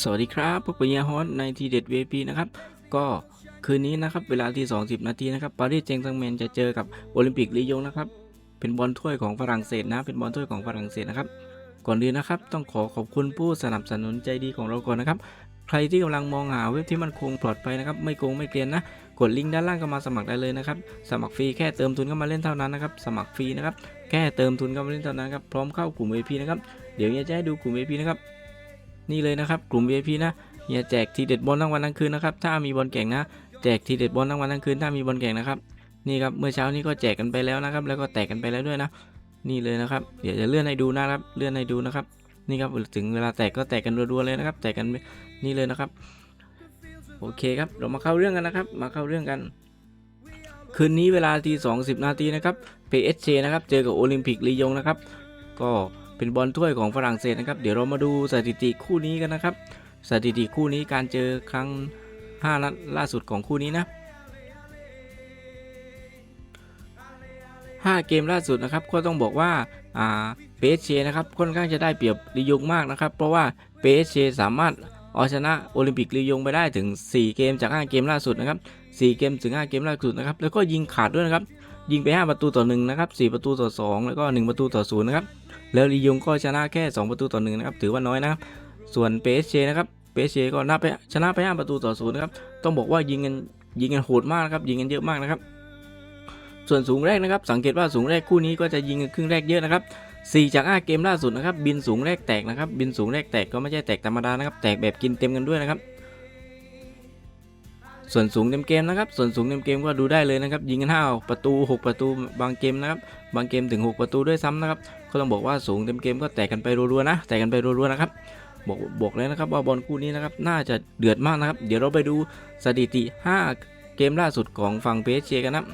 สวัสดีครับพวกปัญญาฮอนในทีเด็ด VP นะครับ ก็คืนนี้นะครับเวลาที่ 20 นาทีนะครับปารีสเจงต์แมงจะเจอกับโอลิมปิกลียงนะครับ เป็นบอลถ้วยของฝรั่งเศสนะ เป็นบอลถ้วยของฝรั่งเศสนะครับ ก่อนอื่นนะครับ ต้องขอขอบคุณผู้สนับสนุนใจดีของเราก่อนนะครับ ใครที่กำลังมองหาเว็บที่มันคงปลอดภัยนะครับ ไม่โกงไม่เกลียนนะ กดลิงก์ด้านล่างก็มาสมัครได้เลยนะครับ สมัครฟรีแค่เติมทุนเข้ามาเล่นเท่านั้นนะครับ สมัครฟรีนะครับ แค่เติมทุนเข้ามาเล่นเท่านั้นครับ พร้อมเข้ากลุ่ม VIP นะครับ เดี๋ยวเฮียจะให้ดูกลุ่ม VIP นะครับ นี่เลยนะครับกลุ่ม VIP นะเฮียแจกทีเด็ดบอลทั้งวันทั้งคืนนะครับถ้ามีบอลแข่งนะแจกทีเด็ดบอลทั้งวันทั้งคืนถ้ามีบอลแข่งนะครับนี่ครับเมื่อเช้านี้ก็แจกกันไปแล้วนะครับ แล้วก็แตกกันไปแล้วด้วยนะ นี่เลยนะครับเดี๋ยวจะเลื่อนให้ดูนะครับเลื่อนให้ดูนะครับ นี่ครับถึงเวลาแตกก็แตกกันรัวๆเลยนะครับ แตกกันนี่เลยนะครับ โอเคครับเรามาเข้าเรื่องกันนะครับ มาเข้าเรื่องกัน คืนนี้เวลาที20นาทีนะครับ PSG นะครับเจอกับโอลิมปิกลียงนะครับ ก็ เป็นบอลถ้วยของฝรั่งเศสนะครับ เดี๋ยวเรามาดูสถิติคู่นี้กันนะครับ สถิติคู่นี้การเจอครั้ง5นัดล่าสุดของคู่นี้นะ5เกมล่าสุดนะครับก็ต้องบอกว่าอ่าเปเชนะครับค่อนข้างจะได้เปรียบลียงมากนะครับ เพราะว่าเปเชสามารถเอาชนะโอลิมปิกลียงไปได้ถึง 4 เกมจาก 5 เกมล่าสุดนะครับ4เกมถึง 5 เกมล่าสุดนะครับแล้วก็ยิงขาดด้วยนะครับ ยิงไป 5 ประตูต่อ1นะครับ4ประตูต่อ 2 แล้วก็ 1 ประตูต่อ0นะครับแล้วลียงก็ชนะแค่ 2 ประตูต่อ1นะครับถือว่าน้อยนะครับส่วนเปเชนะครับเปเชก็นับไปชนะไป 5 ประตูต่อ0นะครับต้องบอกว่ายิงกันยิงกันโหดมากนะครับยิงกันเยอะมากนะครับ ส่วนสูงแรกนะครับ สังเกตว่าสูงแรกคู่นี้ก็จะยิงกันครึ่งแรกเยอะนะครับ4จาก5เกมล่าสุดนะครับบินสูงแรกแตกนะครับบินสูงแรกแตกก็ไม่ใช่แตกธรรมดานะครับแตกแบบกินเต็มกันด้วยนะครับ ส่วนสูงเต็มเกมนะครับ ส่วนสูงเต็มเกมก็ดูได้เลยนะครับ ยิงกันห้าประตู 6 ประตูบางเกมนะครับ บางเกมถึง 6 ประตูด้วยซ้ำนะครับ ก็ต้องบอกว่าสูงเต็มเกมก็แตกกันไปรัวๆนะ แตกกันไปรัวๆนะครับ บอกบอกเลยนะครับว่าบอลคู่นี้นะครับ น่าจะเดือดมากนะครับ เดี๋ยวเราไปดูสถิติ 5 เกมล่าสุดของฝั่งเพชเชกันนะ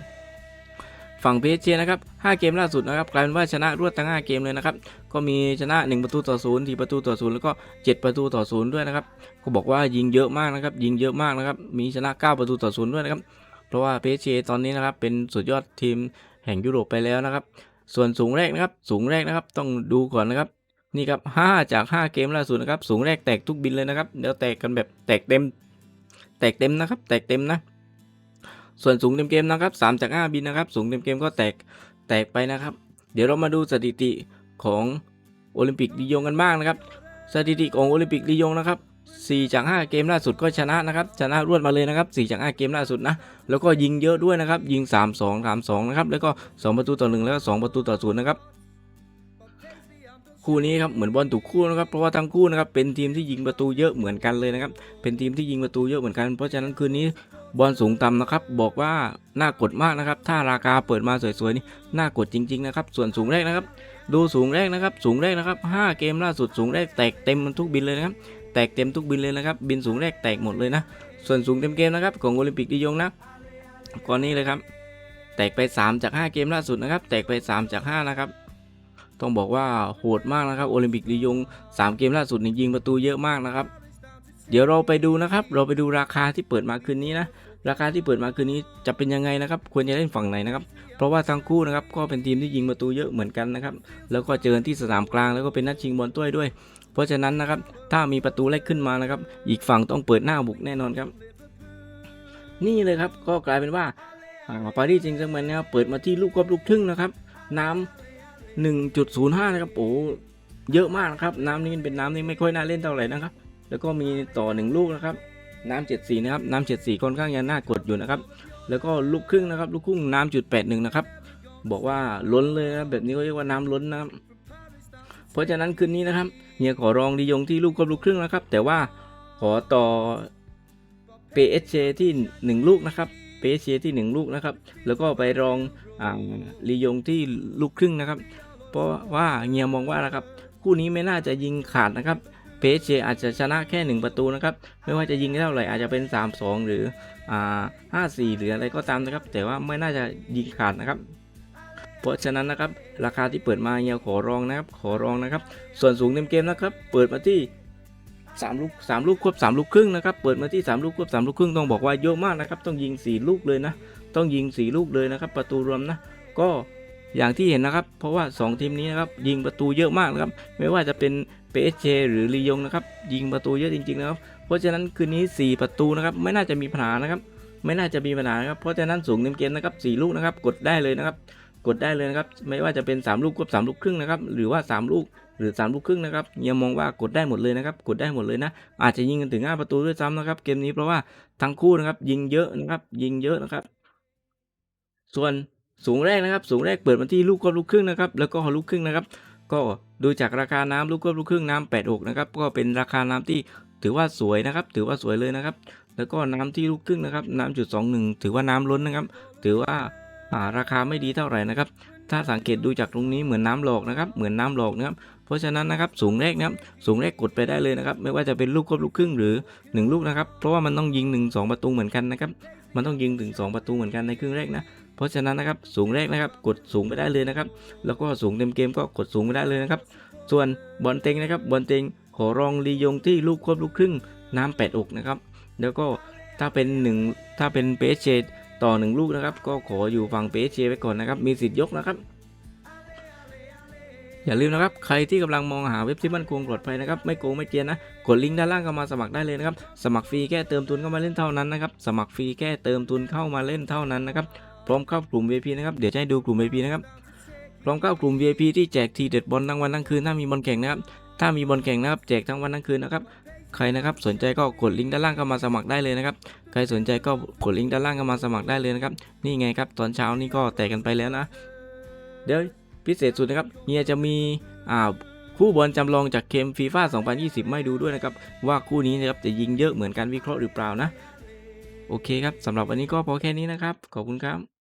ฝั่งเพชเชนะครับ5เกมล่าสุดนะครับกลายเป็นว่าชนะรวดทั้ง 5 เกมเลยนะครับก็มีชนะ 1 ประตูต่อ0ทีประตูต่อ0แล้วก็ 7 ประตูต่อ0ด้วยนะครับก็บอกว่ายิงเยอะมากนะครับยิงเยอะมากนะครับมีชนะ 9 ประตูต่อ0ด้วยนะครับเพราะว่าเพชเชตอนนี้นะครับเป็นสุดยอดทีมแห่งยุโรปไปแล้วนะครับ ส่วนสูงแรกนะครับสูงแรกนะครับต้องดูก่อนนะครับนี่ครับ5จาก 5 เกมล่าสุดนะครับสูงแรกแตกทุกบินเลยนะครับเดี๋ยวแตกกันแบบแตกเต็ม แตกเต็มนะครับแตกเต็มนะ ส่วนสูงเต็มเกมนะครับ3จาก5บินนะครับ สูงเต็มเกมก็แตกแตกไปนะครับ เดี๋ยวเรามาดูสถิติของโอลิมปิกลียงกันบ้างนะครับ สถิติของโอลิมปิกลียงนะครับ4จาก 5 เกมล่าสุดก็ชนะนะครับ ชนะรวดมาเลยนะครับ4จาก 5 เกมล่าสุดนะ แล้วก็ยิงเยอะด้วยนะครับ ยิง 3 2 3 2 นะครับ แล้วก็ 2 ประตูต่อ 1 แล้วก็ 2 ประตูต่อ 0 นะครับ คู่นี้ครับเหมือนบอลถูกคู่นะครับเพราะว่าทั้งคู่นะครับเป็นทีมที่ยิงประตูเยอะเหมือนกันเลยนะครับเป็นทีมที่ยิงประตูเยอะเหมือนกัน เพราะฉะนั้นคืนนี้บอลสูงต่ำนะครับบอกว่าน่ากดมากนะครับ ถ้าราคาเปิดมาสวยๆนี่น่ากดจริง ๆ นะครับ ส่วนสูงแรกนะครับ ดูสูงแรกนะครับ สูงแรกนะครับ 5 เกมล่าสุดสูงแรกแตกเต็มทุกบินเลยนะครับแตกเต็มทุกบินเลยนะครับ บินสูงแรกแตกหมดเลยนะ ส่วนสูงเต็มเกมนะครับของโอลิมปิกดิยงนะก่อนนี้เลยครับ แตกไป 3 จาก 5 เกมล่าสุดนะครับ แตกไป 3 จาก 5 นะครับ ต้องบอกว่าโหดมากนะครับโอลิมปิกลียง 3 เกมล่าสุดนี่ยิงประตูเยอะมากนะครับ เดี๋ยวเราไปดูนะครับ เราไปดูราคาที่เปิดมาคืนนี้นะราคาที่เปิดมาคืนนี้จะเป็นยังไงนะครับ ควรจะเล่นฝั่งไหนนะครับ เพราะว่าทั้งคู่นะครับก็เป็นทีมที่ยิงประตูเยอะเหมือนกันนะครับ แล้วก็เจอกันที่สนามกลางแล้วก็เป็นนัดชิงบอลถ้วยด้วย เพราะฉะนั้นนะครับถ้ามีประตูแรกขึ้นมานะครับ อีกฝั่งต้องเปิดหน้าบุกแน่นอนครับ นี่เลยครับก็กลายเป็นว่าอ่าปารีสแซงต์แชร์แมงนะครับเปิดมาที่ลูกกอล์ฟลูกครึ่งนะครับ น้ำ 1.05 นะครับโอ้เยอะมากนะครับ น้ำนี้เป็นน้ำที่ไม่ค่อยน่าเล่นเท่าไหร่นะครับ แล้วก็มีต่อหนึ่งลูกนะครับ น้ำ74 นะครับ น้ำ74ค่อนข้างจะน่ากดอยู่นะครับ แล้วก็ลูกครึ่งนะครับ ลูกครึ่งน้ำจุด81นะครับ บอกว่าล้นเลยนะครับแบบนี้ก็เรียกว่าน้ำล้นนะครับเพราะฉะนั้นคืนนี้นะครับเฮียขอรองดียงที่ลูกกับลูกครึ่งนะครับ แต่ว่าขอต่อ PSG ที่ 1 ลูกนะครับ PSG ที่ 1 ลูกนะครับ แล้วก็ไปรองอ่าลียงที่ลูกครึ่งนะครับ เพราะว่าเฮียมองว่านะครับคู่นี้ไม่น่าจะยิงขาดนะครับเพชเชอาจจะชนะแค่ 1 ประตูนะครับไม่ว่าจะยิงเท่าไหร่อาจจะเป็น 3-2 หรืออ่า5-4หรืออะไรก็ตามนะครับ แต่ว่าไม่น่าจะยิงขาดนะครับเพราะฉะนั้นนะครับราคาที่เปิดมาเฮียขอรองนะครับขอรองนะครับ ส่วนสูงเต็มเกมนะครับ เปิดมาที่สามลูกสามลูกควบสามลูกครึ่งนะครับเปิดมาที่สามลูกควบสามลูกครึ่งต้องบอกว่าเยอะมากนะครับต้องยิงสี่ลูกเลยนะ ต้องยิงสี่ลูกเลยนะครับ ประตูรวมนะก็ อย่างที่เห็นนะครับ เพราะว่า 2 ทีมนี้นะครับยิงประตูเยอะมากนะครับ ไม่ว่าจะเป็น PSG หรือลียงนะครับ ยิงประตูเยอะจริงๆนะครับ เพราะฉะนั้นคืนนี้ 4 ประตูนะครับ ไม่น่าจะมีปัญหานะครับ ไม่น่าจะมีปัญหานะครับ เพราะฉะนั้นสูงเต็มเกมนะครับ4ลูกนะครับ กดได้เลยนะครับ กดได้เลยนะครับ ไม่ว่าจะเป็น 3 ลูกควบ3ลูกครึ่งนะครับ หรือว่า 3 ลูกหรือ 3 ลูกครึ่งนะครับเฮียมองว่ากดได้หมดเลยนะครับ กดได้หมดเลยนะ อาจจะยิงกันถึง 5 ประตูด้วยซ้ำนะครับ เกมนี้เพราะว่าทั้งคู่นะครับ ยิงเยอะนะครับ ยิงเยอะนะครับ ส่วน สูงแรกนะครับ สูงแรกเปิดมาที่ลูกควบลูกครึ่งนะครับ แล้วก็ลูกครึ่งนะครับ ก็ดูจากราคาน้ำลูกควบลูกครึ่งน้ำแปดกนะครับ ก็เป็นราคาน้ำที่ถือว่าสวยนะครับ ถือว่าสวยเลยนะครับ แล้วก็น้ำที่ลูกครึ่งนะครับ น้ำจุดสองหนึ่งถือว่าน้ำล้นนะครับ ถือว่าราคาไม่ดีเท่าไหร่นะครับ ถ้าสังเกตดูจากตรงนี้เหมือนน้ำหลอกนะครับ เหมือนน้ำหลอกนะครับ เพราะฉะนั้นนะครับ สูงแรกนะครับ สูงแรกกดไปได้เลยนะครับ ไม่ว่าจะเป็นลูกควบลูกครึ่งหรือ 1 ลูกนะครับ เพราะว่ามันต้องยิง 1 2 ประตูเหมือนกันนะครับ มันต้องยิงถึง 2 ประตูเหมือนกันในครึ่งแรกนะ เพราะฉะนั้นนะครับสูงแรกนะครับ กดสูงไปได้เลยนะครับ แล้วก็สูงเต็มเกมก็กดสูงไปได้เลยนะครับ ส่วนบอลเต็งนะครับบอลเต็งขอรองลียงที่ลูกควบลูกครึ่งน้ำแปดอกนะครับ แล้วก็ถ้าเป็นหนึ่งถ้าเป็นเปเชต่อหนึ่งลูกนะครับ ก็ขออยู่ฝั่งเปเชไว้ก่อนนะครับ มีสิทธิ์ยกนะครับ อย่าลืมนะครับ ใครที่กำลังมองหาเว็บที่มั่นคงปลอดภัยนะครับ ไม่โกงไม่เกียนนะ กดลิงก์ด้านล่างเข้ามาสมัครได้เลยนะครับ สมัครฟรีแค่เติมทุนเข้ามาเล่นเท่านั้นนะครับ สมัครฟรีแค่เติมทุนเข้ามาเล่นเท่านั้นนะครับ พร้อมเข้ากลุ่ม VIP นะครับเดี๋ยวจะให้ดูกลุ่ม VIP นะครับพร้อมเข้ากลุ่ม VIP ที่แจกทีเด็ดบอลทั้งวันทั้งคืนถ้ามีบอลแข่งนะครับถ้ามีบอลแข่งนะครับแจกทั้งวันทั้งคืนนะครับใครนะครับสนใจก็กดลิงก์ด้านล่างเข้ามาสมัครได้เลยนะครับใครสนใจก็กดลิงก์ด้านล่างเข้ามาสมัครได้เลยนะครับนี่ไงครับตอนเช้านี่ก็แตกกันไปแล้วนะ เดี๋ยวพิเศษสุดนะครับเฮียจะมีอ่าคู่บอลจำลองจากเกมฟีฟ่า2020 ไม่ดูด้วยนะครับ ว่าคู่นี้นะครับจะยิงเยอะเหมือนการวิเคราะห์หรือเปล่านะ โอเคครับสำหรับวันนี้ก็พอแค่นี้นะครับ ขอบคุณครับ